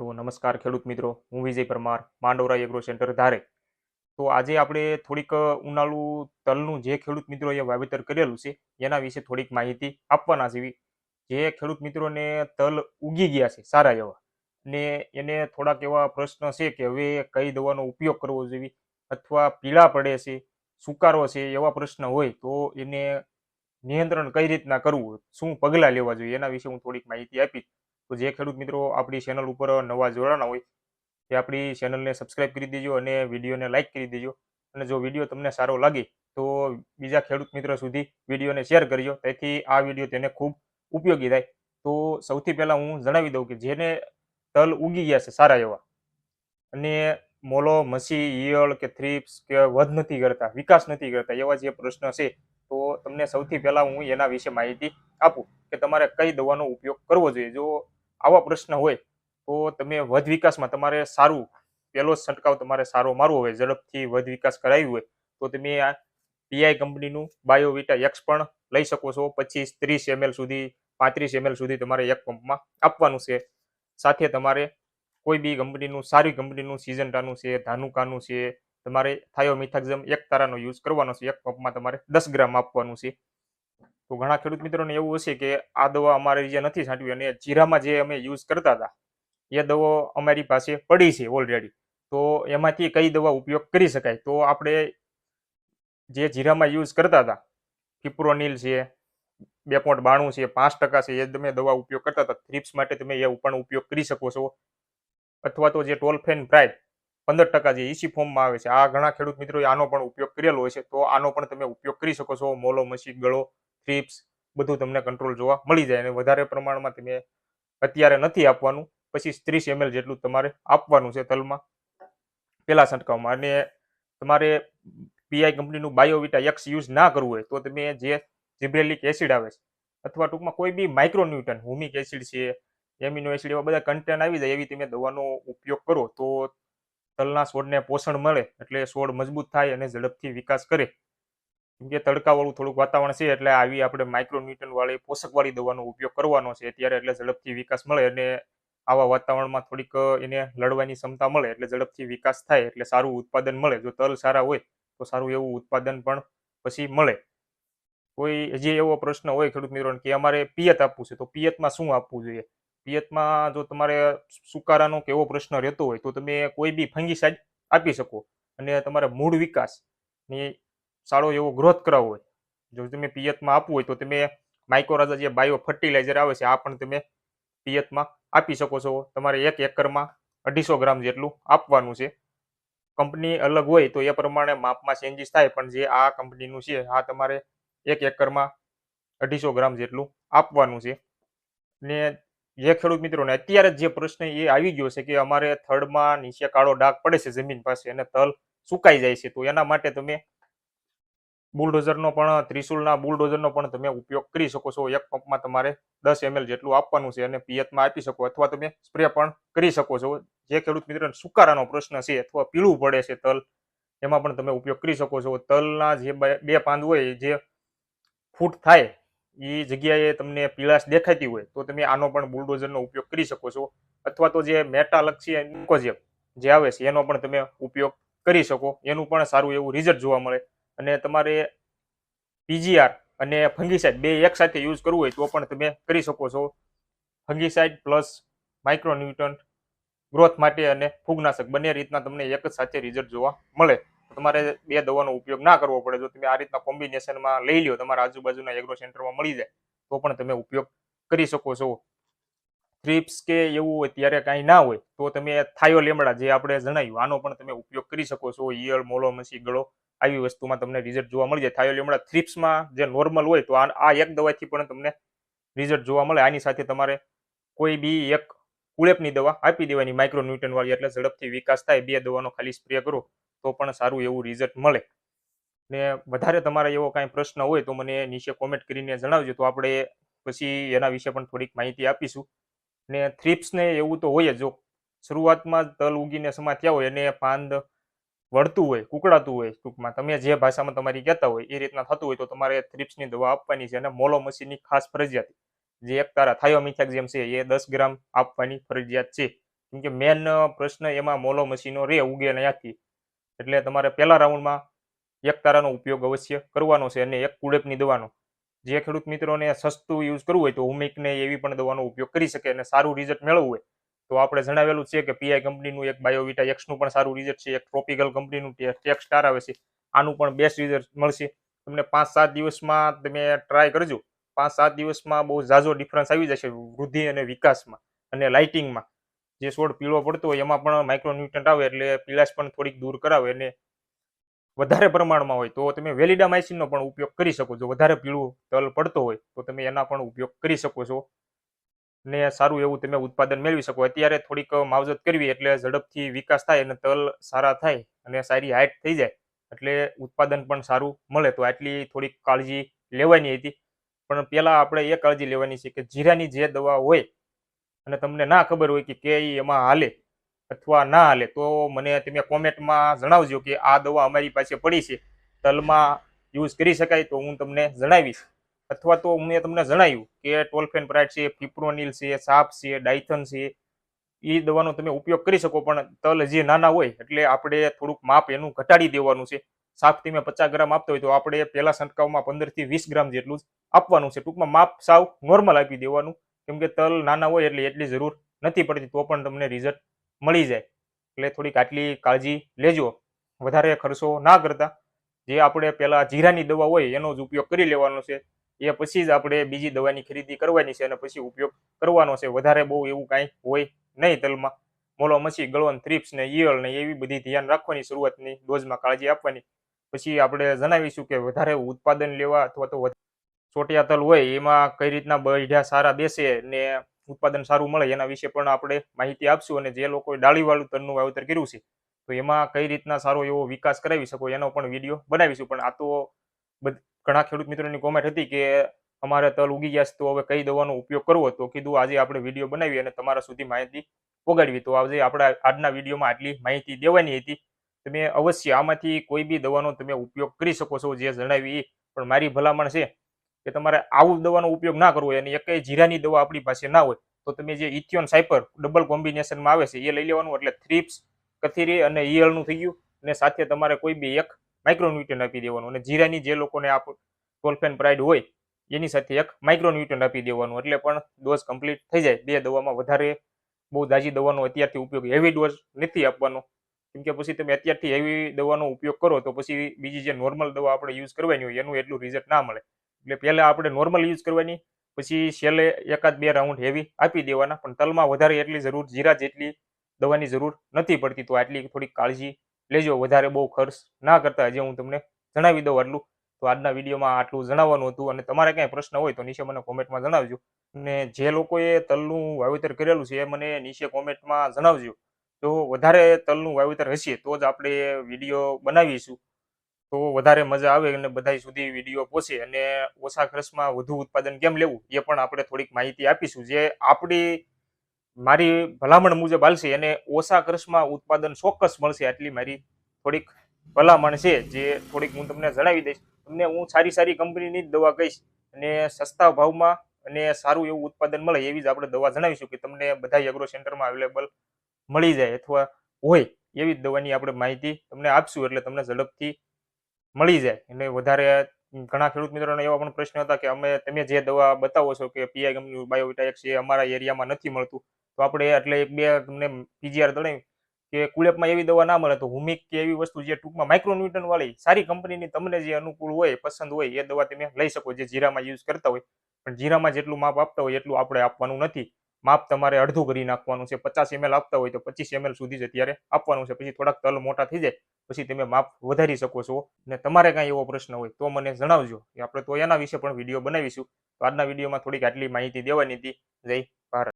તો નમસ્કાર ખેડૂત મિત્રો, હું વિજય પરમાર માંડવરા એગ્રો સેન્ટર ધારે. તો આજે આપણે થોડીક ઉનાળુ તલનું જે ખેડૂત મિત્રોએ વાવેતર કરેલું છે, એના વિશે થોડીક માહિતી આપવાના છે. જે ખેડૂત મિત્રોને તલ ઉગી ગયા છે, સારા એવા. ને એને થોડાક એવા પ્રશ્ન છે કે હવે કઈ દવાનો ઉપયોગ કરવો જોઈએ, અથવા પીળા પડે છે, સુકારો છે, એવા પ્રશ્ન હોય, તો એને નિયંત્રણ કઈ રીતના કરવું, શું પગલાં લેવા જોઈએ, એના વિશે હું થોડીક માહિતી આપીશ. તો જે ખેડૂત મિત્રો આપણી ચેનલ ઉપર નવા જોડાણા હોય તે આપણી ચેનલને સબસ્ક્રાઈબ કરી દેજો અને વિડીયોને લાઇક કરી દેજો. અને જો વીડિયો તમને સારો લાગે તો બીજા ખેડૂત મિત્રો સુધી વિડીયોને શેર કરજો. તેથી આ વીડિયો તેને ખૂબ ઉપયોગી થાય. તો સૌથી પહેલાં હું જણાવી દઉં કે જેને તલ ઉગી ગયા છે સારા એવા અને મોલો, મસી, ઈયળ કે થ્રીપ્સ કે વધ નથી કરતા, વિકાસ નથી કરતા એવા જે પ્રશ્ન છે, તો તમને સૌથી પહેલા હું એના વિશે માહિતી આપું કે તમારે કઈ દવાનો ઉપયોગ કરવો જોઈએ. જો આવા પ્રશ્ન હોય, તો તમે વધ વિકાસમાં તમારે સારું પહેલો છંટકાવ તમારે સારો મારવો હોય. ઝડપથી વધ વિકાસ કરાવ્યું હોય, તો તમે આ પીઆઈ કંપનીનું બાયોવિટા એક્સ પણ લઈ શકો છો. પચીસ, ત્રીસ એમએલ સુધી, પાંત્રીસ એમએલ સુધી તમારે એક પંપમાં આપવાનું છે. સાથે તમારે કોઈ બી કંપનીનું, સારી કંપનીનું સિઝન્ટાનું છે, ધાનુકાનું છે, તમારે થાયોમિથાક્ઝમ એક તારાનો યુઝ કરવાનો છે. એક પંપમાં તમારે દસ ગ્રામ આપવાનું છે. તો ઘણા ખેડૂત મિત્રોને એવું હશે કે આ દવા અમારે જે નથી છાંટવી અને જીરામાં જે અમે યુઝ કરતા હતા, એ દવા અમારી પાસે પડી છે ઓલરેડી તો એમાંથી કઈ દવા ઉપયોગ કરી શકાય? તો આપણે જે જીરામાં યુઝ કરતા હતા ફિપ્રોનિલ છે, બે પોઈન્ટ બાણું છે, પાંચ ટકા છે, એ તમે દવા ઉપયોગ કરતા હતા થ્રિપ્સ માટે તમે એ પણ ઉપયોગ કરી શકો છો. અથવા તો જે ટોલફેન પ્રાઇડ પંદર ટકા જે ઈસી ફોર્મમાં આવે છે, આ ઘણા ખેડૂત મિત્રોએ આનો પણ ઉપયોગ કરેલો હોય છે, તો આનો પણ તમે ઉપયોગ કરી શકો છો, મોલો, મસી, ગળો થ્રિપ્સ બધું તમને કંટ્રોલ જોવા મળી જાય અને વધારે પ્રમાણમાં તમે અત્યારે નથી આપવાનું. પછી ત્રીસ એમએલ જેટલું તમારે આપવાનું છે તલમાં. પેલા છંટકાવમાં. અને તમારે પીઆઈ કંપનીનું બાયોવિટા એક્સ યુઝ ના કરવું હોય તો તમે જે જીબ્રેલિક એસિડ આવે છે અથવા ટૂંકમાં કોઈ બી માઇક્રોન્યુટન હુમિક એસિડ છે, એમિનો એસિડ એવા બધા કન્ટેન્ટ આવી જાય એવી તમે દવાનો ઉપયોગ કરો તો તલના છોડને પોષણ મળે એટલે છોડ મજબૂત થાય અને ઝડપથી વિકાસ કરે. કે તડકાવાળું થોડુંક વાતાવરણ છે એટલે આવી આપણે માઇક્રોન્યુટન વાળી પોષકવાળી દવાનો ઉપયોગ કરવાનો છે, અત્યારે એટલે ઝડપથી વિકાસ મળે અને આવા વાતાવરણમાં થોડીક એને લડવાની ક્ષમતા મળે એટલે ઝડપથી વિકાસ થાય એટલે સારું ઉત્પાદન મળે. જો તલ સારા હોય, તો સારું એવું ઉત્પાદન પણ પછી મળે. કોઈ હજી એવો પ્રશ્ન હોય ખેડૂત મિત્રોને કે અમારે પિયત આપવું છે, તો પિયતમાં શું આપવું જોઈએ? પિયતમાં જો તમારે સુકારાનો કે એવો પ્રશ્ન રહેતો હોય તો તમે કોઈ બી ફંગીસાઇડ આપી શકો અને તમારે મૂળ વિકાસની સારો એવો ગ્રોથ કરાવવો હોય. જો તમે પિયતમાં આપવું હોય તો તમે માઇક્રોરાજા જે બાયો ફર્ટિલાઇઝર આવે છે, આ પણ તમે પિયતમાં આપી શકો છો. તમારે એક એકરમાં અઢીસો ગ્રામ જેટલું આપવાનું છે. કંપની અલગ હોય તો એ પ્રમાણે માપમાં ચેન્જીસ થાય, પણ જે આ કંપનીનું છે, આ તમારે એક એકરમાં અઢીસો ગ્રામ જેટલું આપવાનું છે. ને જે ખેડૂત મિત્રોને અત્યારે જ જે પ્રશ્ન એ આવી ગયો છે કે અમારે થડમાં નીચે કાળો ડાઘ પડે છે જમીન પાસે અને તલ સુકાઈ જાય છે, તો એના માટે તમે બુલડોઝરનો પણ, ત્રિશુલના બુલડોઝરનો પણ તમે ઉપયોગ કરી શકો છો. એક પંપમાં તમારે દસ એમએલ જેટલું આપવાનું છે અને પિયતમાં આપી શકો અથવા તમે સ્પ્રે પણ કરી શકો છો. જે ખેડૂત મિત્રોને સુકારાનો પ્રશ્ન છે અથવા પીળું પડે છે તલ, એમાં પણ તમે ઉપયોગ કરી શકો છો. તલના જે બે પાંદ હોય જે ફૂટ થાય એ જગ્યાએ તમને પીળાશ દેખાતી હોય, તો તમે આનો પણ બુલડોઝરનો ઉપયોગ કરી શકો છો. અથવા તો જે મેટાલક્ષી નિકોજેબ જે આવે છે, એનો પણ તમે ઉપયોગ કરી શકો. એનું પણ સારું એવું રિઝલ્ટ જોવા મળે. અને તમારે પીજીઆર અને ફંગીસાઇડ બે એક સાથે યુઝ કરવું હોય તો પણ તમે કરી શકો છો. ફંગીસાઇડ પ્લસ માઇક્રોન્યુટન ગ્રોથ માટે અને ફૂગનાશક બંને રીતના તમને એક જ સાથે રિઝલ્ટ જોવા મળે. તમારે બે દવાનો ઉપયોગ ના કરવો પડે. જો તમે આ રીતના કોમ્બિનેશનમાં લઈ લો તમારા આજુબાજુના એગ્રો સેન્ટરમાં મળી જાય, તો પણ તમે ઉપયોગ કરી શકો છો. થ્રીપ્સ કે એવું હોય, ત્યારે કાંઈ ના હોય, તો તમે થાયો લેમડા જે આપણે જણાવ્યું આનો પણ તમે ઉપયોગ કરી શકો છો. ઈયળ, મોલો, મસી, ગળો, આવી વસ્તુમાં તમને રિઝલ્ટ જોવા મળી. જાય થાયો લેમડા થ્રીપ્સમાં જે નોર્મલ હોય, તો આ એક દવાથી પણ તમને રિઝલ્ટ જોવા મળે. આની સાથે તમારે કોઈ બી એક કુળેપની દવા આપી દેવાની માઇક્રો વાળી, એટલે ઝડપથી વિકાસ થાય. બે દવાનો ખાલી સ્પ્રે કરો, તો પણ સારું એવું રિઝલ્ટ મળે. ને વધારે તમારે એવો કાંઈ પ્રશ્ન હોય, તો મને નીચે કોમેન્ટ કરીને જણાવજો. તો આપણે પછી એના વિશે પણ થોડીક માહિતી આપીશું. ને થ્રીપ્સને એવું તો હોય જો. શરૂઆતમાં તલ ઉગીને સમા થયા હોય અને પાંદ વળતું હોય કુકડાતું હોય ટૂંકમાં, તમે જે ભાષામાં તમારી કહેતા હોય એ રીતના થતું હોય તો તમારે થ્રીપ્સની દવા આપવાની છે અને મોલો મસીની ખાસ ફરજિયાત. જે એક તારા થાયોમિથાક્ઝિયમ છે એ દસ ગ્રામ આપવાની ફરજિયાત છે. કેમ કે મેન પ્રશ્ન એમાં મોલો મસીનો રે ઉગે ને એટલે તમારે પહેલા રાઉન્ડમાં એક તારાનો ઉપયોગ અવશ્ય કરવાનો છે અને એક કુડેપની દવાનો. જે ખેડૂત મિત્રોને સસ્તું યુઝ કરવું હોય તો ઉમિકને એવી પણ દવાનો ઉપયોગ કરી શકે અને સારું રિઝલ્ટ મેળવવું હોય તો આપણે જણાવેલું છે કે પીઆઈ કંપનીનું એક બાયોવિટા એક્સનું પણ સારું રિઝલ્ટ છે, એક ટ્રોપિકલ કંપનીનું ટેક્સ સ્ટાર આવે છે. આનું પણ બેસ્ટ રિઝલ્ટ મળશે. તમને પાંચ સાત દિવસમાં તમે ટ્રાય કરજો. પાંચ સાત દિવસમાં બહુ ઝાઝો ડિફરન્સ આવી જશે વૃદ્ધિ અને વિકાસમાં અને લાઇટિંગમાં જે છોડ પીળો પડતો હોય એમાં પણ માઇક્રોન્યુટ્રન્ટ આવે એટલે પીળાશ પણ થોડીક દૂર કરાવે અને વધારે પ્રમાણમાં હોય તો તમે વેલિડામાઇસિનનો પણ ઉપયોગ કરી શકો છો. વધારે પીળું તલ પડતો હોય તો તમે એના પણ ઉપયોગ કરી શકો છો. ને સારું એવું તમે ઉત્પાદન મેળવી શકો. અત્યારે થોડીક માવજત કરવી એટલે ઝડપથી વિકાસ થાય અને તલ સારા થાય અને સારી હાઇટ થઈ જાય એટલે ઉત્પાદન પણ સારું મળે. તો આટલી થોડીક કાળજી લેવાની હતી. પણ પહેલાં આપણે એ કાળજી લેવાની છે કે જીરાની જે દવા હોય અને તમને ના ખબર હોય કે કે એમાં હાલે અથવા ના હાલે, તો મને તમે કોમેન્ટમાં જણાવજો કે આ દવા અમારી પાસે પડી છે. તલમાં યુઝ કરી શકાય તો હું તમને જણાવીશ. અથવા તો મેં તમને જણાવ્યું કે ટોલ્ફેન પ્રાઇડ છે, ફિપ્રોનિલ છે, સાપ છે, ડાયથન છે એ દવાનો તમે ઉપયોગ કરી શકો, પણ તલ જે નાના હોય એટલે આપણે થોડુંક માપ એનું ઘટાડી દેવાનું છે. સાપ તમે પચાસ ગ્રામ આપતા હોય તો આપણે પહેલા છંટકાવમાં પંદરથી વીસ ગ્રામ જેટલું જ આપવાનું છે. ટૂંકમાં માપ સાવ નોર્મલ આપી દેવાનું. કેમ કે તલ નાના હોય એટલે એટલી જરૂર નથી પડતી, તો પણ તમને રિઝલ્ટ મળી જાય. એટલે થોડીક આટલી કાળજી લેજો. વધારે ખર્ચો ના કરતા. જે આપણે પહેલાં જીરાની દવા હોય એનો જ ઉપયોગ કરી લેવાનો છે. એ પછી જ આપણે બીજી દવાની ખરીદી કરવાની છે અને પછી ઉપયોગ કરવાનો છે. વધારે બહુ એવું કાંઈ હોય નહીં તલમાં. મોલો મસી ગળવન થ્રીપ્સ ને ઈયળ ને એવી બધી ધ્યાન રાખવાની શરૂઆતની ડોઝમાં કાળજી આપવાની. પછી આપણે જણાવીશું કે વધારે ઉત્પાદન લેવા અથવા તો ચોટિયા તલ હોય એમાં કઈ રીતના બઢિયા સારા બેસે ને ઉત્પાદન સારું મળે એના વિશે પણ આપણે માહિતી આપશું અને જે લોકોએ ડાળીવાળું તનનું વાવેતર કર્યું છે, તો એમાં કઈ રીતના સારો એવો વિકાસ કરાવી શકો એનો પણ વીડિયો બનાવીશું. પણ આ તો ઘણા ખેડૂત મિત્રોની કોમેન્ટ હતી કે અમારે તલ ઉગી ગયા છે, તો હવે કઈ દવાનો ઉપયોગ કરવો? તો કીધું આજે આપણે વીડિયો બનાવી અને તમારા સુધી માહિતી પોગાડવી. તો આજે આપણે આજના વિડીયોમાં આટલી માહિતી દેવાની હતી. તમે અવશ્ય આમાંથી કોઈ બી દવાનો તમે ઉપયોગ કરી શકો છો જે જણાવી પણ મારી ભલામણ છે. કે તમારે આવું દવાનો ઉપયોગ ના કરવો હોય અને એકય જીરાની દવા આપણી પાસે ના હોય, તો તમે જે ઇથિયોન સાયપર ડબલ કોમ્બિનેશનમાં આવે છે, એ લઈ લેવાનું. એટલે થ્રીપ્સ કથીરી અને ઈયળનું થઈ ગયું. અને સાથે તમારે કોઈ બી એક માઇક્રોન્યુટ્રન આપી દેવાનું. અને જીરાની જે લોકોને આ ટોલ્ફેન પ્રાઇડ હોય, એની સાથે એક માઇક્રોન્યુટ્રન આપી દેવાનું. એટલે પણ ડોઝ કમ્પ્લીટ થઈ જાય. બે દવામાં વધારે બહુ દાજી દવાનો અત્યારથી ઉપયોગ હેવી ડોઝ નથી આપવાનો. કેમ કે પછી તમે અત્યારથી હેવી દવાનો ઉપયોગ કરો, તો પછી બીજી જે નોર્મલ દવા આપણે યુઝ કરવાની હોય, એનું એટલું રિઝલ્ટ ના મળે. એટલે પહેલાં આપણે નોર્મલ યુઝ કરવાની, પછી છેલ્લે એકાદ બે રાઉન્ડ હેવી આપી દેવાના, પણ તલમાં વધારે એટલી જરૂર, જીરા જેટલી દવાની જરૂર નથી પડતી, તો આટલી થોડીક કાળજી લેજો, વધારે બહુ ખર્ચ ના કરતા, હજી હું તમને જણાવી દઉં આટલું. તો આજના વિડીયોમાં આટલું જણાવવાનું હતું, અને તમારે કાંઈ પ્રશ્ન હોય તો નીચે મને કોમેન્ટમાં જણાવજો. અને જે લોકોએ તલનું વાવેતર કરેલું છે એ મને નીચે કોમેન્ટમાં જણાવજો. તો વધારે તલનું વાવેતર હશે તો જ આપણે વીડિયો બનાવીશું. તો વધારે મજા આવે અને બધા સુધી વીડિયો પહોંચે અને ઓછા ખર્ચમાં વધુ ઉત્પાદન કેમ લેવું, એ પણ આપણે થોડીક માહિતી આપીશું. જે આપણી, મારી ભલામણ મુજબ હાલશે અને ઓછા ખર્ચમાં ઉત્પાદન ચોક્કસ મળશે આટલી મારી થોડીક ભલામણ છે, જે થોડીક હું તમને જણાવી દઈશ. તમને હું સારી સારી કંપનીની જ દવા કહીશ અને સસ્તા ભાવમાં અને સારું એવું ઉત્પાદન મળે એવી જ આપણે દવા જણાવીશું કે તમને બધા એગ્રો સેન્ટરમાં અવેલેબલ મળી જાય અથવા હોય એવી જ દવાની આપણે માહિતી તમને આપશું એટલે તમને ઝડપથી મળી જાય. અને વધારે ઘણા ખેડૂત મિત્રોને એવા પણ પ્રશ્ન હતા કે અમે, તમે જે દવા બતાવો છો કે પીઆઈ કંપની બાયોવિટા એ અમારા એરિયામાં નથી મળતું, તો આપણે એટલે એક બે તમને પીજીઆર દડાવી કે કુલેપમાં એવી દવા ના મળે તો હુમિક કે એવી વસ્તુ જે ટૂંકમાં માઇક્રોન્યુટન વાળી સારી કંપનીની તમને જે અનુકૂળ હોય, પસંદ હોય, એ દવા તમે લઈ શકો જે જીરામાં યુઝ કરતા હોય. પણ જીરામાં જેટલું માપ આપતા હોય એટલું આપણે આપવાનું નથી. માપ તમારે અડધું કરી નાખવાનું છે. પચાસ એમએલ આપતા હોય તો પચીસ એમએલ સુધી જ અત્યારે આપવાનું છે. પછી થોડાક તલ મોટા થઈ જાય, પછી તમે માપ વધારી શકો છો. ને તમારે કાંઈ એવો પ્રશ્ન હોય તો મને જણાવજો. કે આપણે તો એના વિશે પણ વીડિયો બનાવીશું. તો આજના વિડીયોમાં થોડીક આટલી માહિતી દેવાની હતી. જય ભારત.